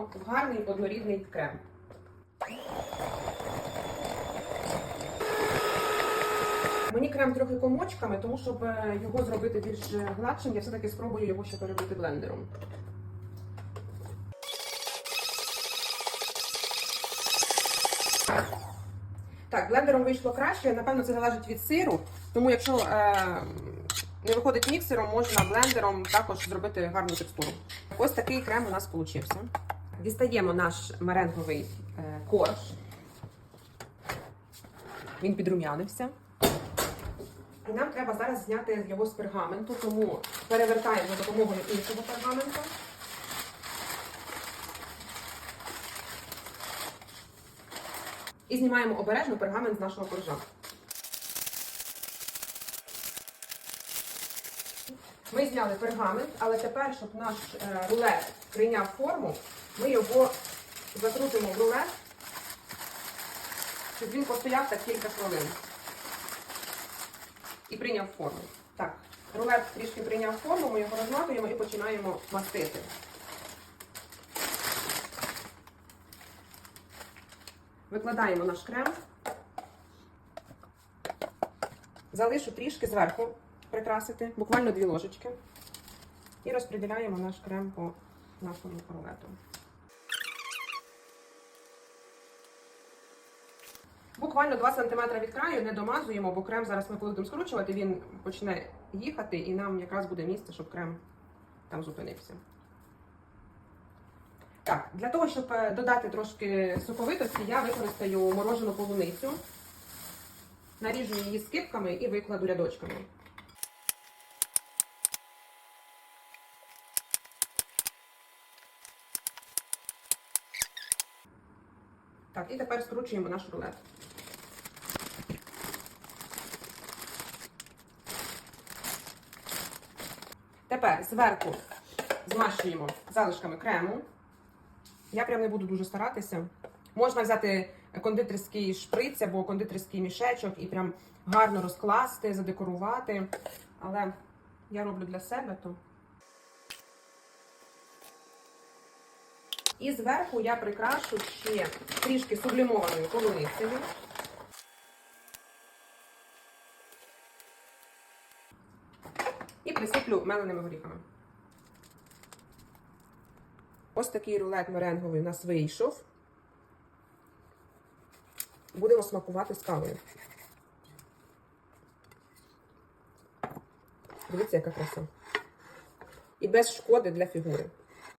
в гарний однорідний крем. Мені крем трохи комочками, тому щоб е, його зробити більш е, гладшим, я все-таки спробую його ще перебити блендером. Так, блендером вийшло краще. Напевно, це залежить від сиру. Тому якщо е, не виходить міксером, можна блендером також зробити гарну текстуру. Ось такий крем у нас вийшов. Дістаємо наш меренговий е, корж. Він підрум'янився. І нам треба зараз зняти його з пергаменту, тому перевертаємо за допомогою іншого пергаменту. І знімаємо обережно пергамент з нашого коржа. Ми зняли пергамент, але тепер, щоб наш е, рулет прийняв форму, ми його закрутимо в рулет, щоб він постояв так кілька хвилин. І прийняв форму. Так, рулет трішки прийняв форму, ми його розматуємо і починаємо мастити. Викладаємо наш крем. Залишу трішки зверху прикрасити, буквально дві ложечки. І розподіляємо наш крем по нашому рулету. Буквально 2 см від краю не домазуємо, бо крем зараз ми коли будемо скручувати, він почне їхати і нам якраз буде місце, щоб крем там зупинився. Так, для того, щоб е, додати трошки соковитості, я використаю морожену полуницю. Наріжу її скипками і викладу рядочками. Так, і тепер скручуємо наш рулет. Тепер зверху змащуємо залишками крему. Я прям не буду дуже старатися. Можна взяти кондитерський шприц або кондитерський мішечок і прям гарно розкласти, задекорувати. Але я роблю для себе то. І зверху я прикрашу ще трішки сублімованою полуницею. І присиплю меленими горіхами. Ось такий рулет меренговий у нас вийшов. Будемо смакувати з кавою. Дивіться, яка краса. І без шкоди для фігури.